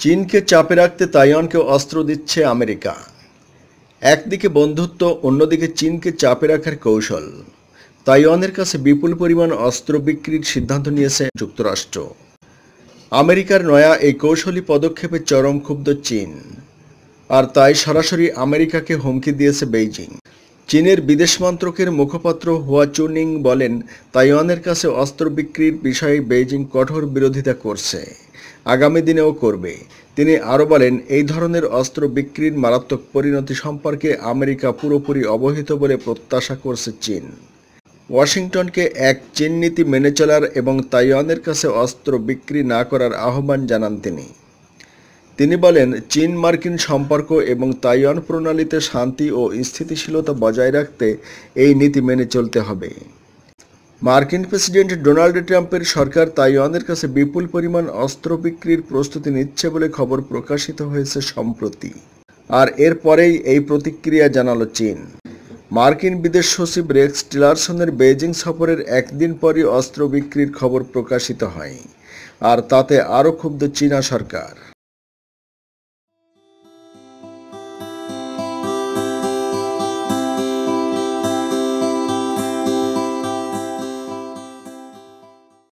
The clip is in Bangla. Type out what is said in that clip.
চীনকে চাপে রাখতে তাইওয়ানকে অস্ত্র দিচ্ছে আমেরিকা। একদিকে বন্ধুত্ব, অন্যদিকে চীনকে চাপে রাখার কৌশল। তাইওয়ানের কাছে বিপুল পরিমাণ অস্ত্র বিক্রির সিদ্ধান্ত নিয়েছে যুক্তরাষ্ট্র। আমেরিকার নয়া এই কৌশলী পদক্ষেপে চরম ক্ষুব্ধ চীন। আর তাই সরাসরি আমেরিকাকে হুমকি দিয়েছে বেইজিং। চীনের বিদেশ মন্ত্রকের মুখপাত্র হুয়া চুনিং বলেন, তাইওয়ানের কাছে অস্ত্র বিক্রির বিষয়ে বেইজিং কঠোর বিরোধিতা করছে। আগামী দিনেও করবে। তিনি আরও বলেন, এই ধরনের অস্ত্র বিক্রির মারাত্মক পরিণতি সম্পর্কে আমেরিকা পুরোপুরি অবহিত বলে প্রত্যাশা করছে চীন। ওয়াশিংটনকে এক চীন নীতি মেনে চলার এবং তাইওয়ানের কাছে অস্ত্র বিক্রি না করার আহ্বান জানান তিনি। তিনি বলেন, চীন মার্কিন সম্পর্ক এবং তাইওয়ান প্রণালীতে শান্তি ও স্থিতিশীলতা বজায় রাখতে এই নীতি মেনে চলতে হবে। মার্কিন প্রেসিডেন্ট ডোনাল্ড ট্রাম্পের সরকার তাইওয়ানের কাছে বিপুল পরিমাণ অস্ত্র বিক্রির প্রস্তুতি নিচ্ছে বলে খবর প্রকাশিত হয়েছে সম্প্রতি। আর এরপরেই এই প্রতিক্রিয়া জানালো চীন। মার্কিন বিদেশ সচিব রেক্স টিলারসনের বেজিং সফরের একদিন পরই অস্ত্র বিক্রির খবর প্রকাশিত হয়। আর তাতে আরও ক্ষুব্ধ চীনা সরকার।